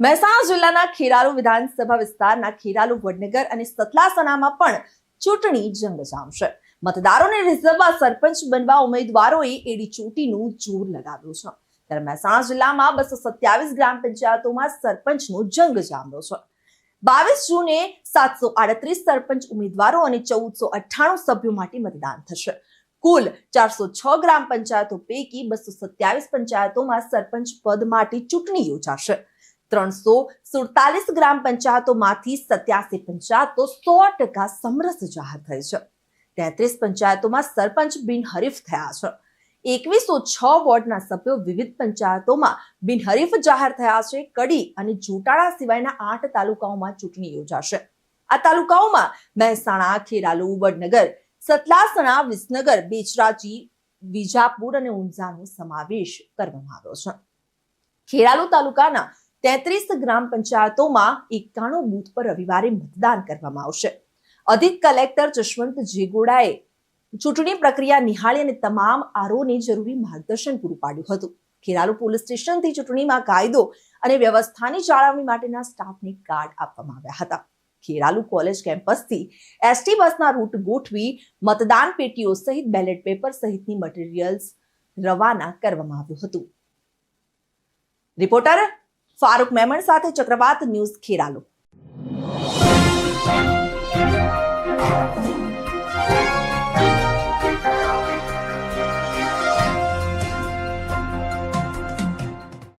મહેસાણા જિલ્લાના ખેરાલુ વિધાનસભા વિસ્તારના ખેરાલુ વડનગર અને સતલાસણામાં પણ ચૂંટણી જંગ જામશે મતદારોને રીઝવવા સરપંચ બનવા ઉમેદવારોએ એડી ચોટીનું જોર લગાવ્યું છે. ત્યારે મહેસાણા જિલ્લામાં બસો સત્યાવીસ ગ્રામ પંચાયતોમાં સરપંચનો જંગ જામ્યો છે. બાવીસ જૂને સાતસો આડત્રીસ સરપંચ ઉમેદવારો અને ચૌદસો અઠ્ઠાણું સભ્યો માટે મતદાન થશે. કુલ ચારસો છ ગ્રામ પંચાયતો પૈકી બસો સત્યાવીસ પંચાયતોમાં સરપંચ પદ માટે ચૂંટણી યોજાશે. ત્રણસો સુડતાલીસ ગ્રામ પંચાયતોમાંથી સત્યાસી પંચાયતો સો ટકા સમરસ જાહેર થઈ છે. તેત્રીસ પંચાયતોમાં સરપંચ બિનહરીફ થયા છે. એકવીસો છ વોર્ડના સભ્યો વિવિધ પંચાયતોમાં બિનહરીફ જાહેર થયા છે. કડી અને જોટાળા સિવાયના આઠ તાલુકાઓમાં ચૂંટણી યોજાશે. આ તાલુકાઓમાં મહેસાણા, ખેરાલુ, વડનગર, સતલાસણા, વિસનગર, બેચરાજી, વિજાપુર અને ઊંઝાનો સમાવેશ કરવામાં આવ્યો છે. ખેરાલુ તાલુકાના તેત્રીસ ગ્રામ પંચાયતોમાં એકાણું બૂથ પર રવિવારે મતદાન કરવામાં આવશે. અધિક કલેક્ટર જશવંત જેગોડાએ ચૂંટણી પ્રક્રિયા નિહાળી અને તમામ આરોને જરૂરી માર્ગદર્શન પૂરું પાડ્યું હતું. ખેરાલુ પોલીસ સ્ટેશનથી ચૂંટણીમાં કાયદો અને વ્યવસ્થાની જાળવણી માટેના સ્ટાફને કાર્ડ આપવામાં આવ્યા હતા. ખેરાલુ કોલેજ કેમ્પસથી એસટી બસના રૂટ ગોઠવી મતદાન પેટીઓ સહિત બેલેટ પેપર સહિતની મટીરિયલ્સ રવાના કરવામાં આવ્યું હતું. રિપોર્ટર ફારૂક મેમણ સાથે ચક્રવાત ન્યૂઝ ખેરાલુ.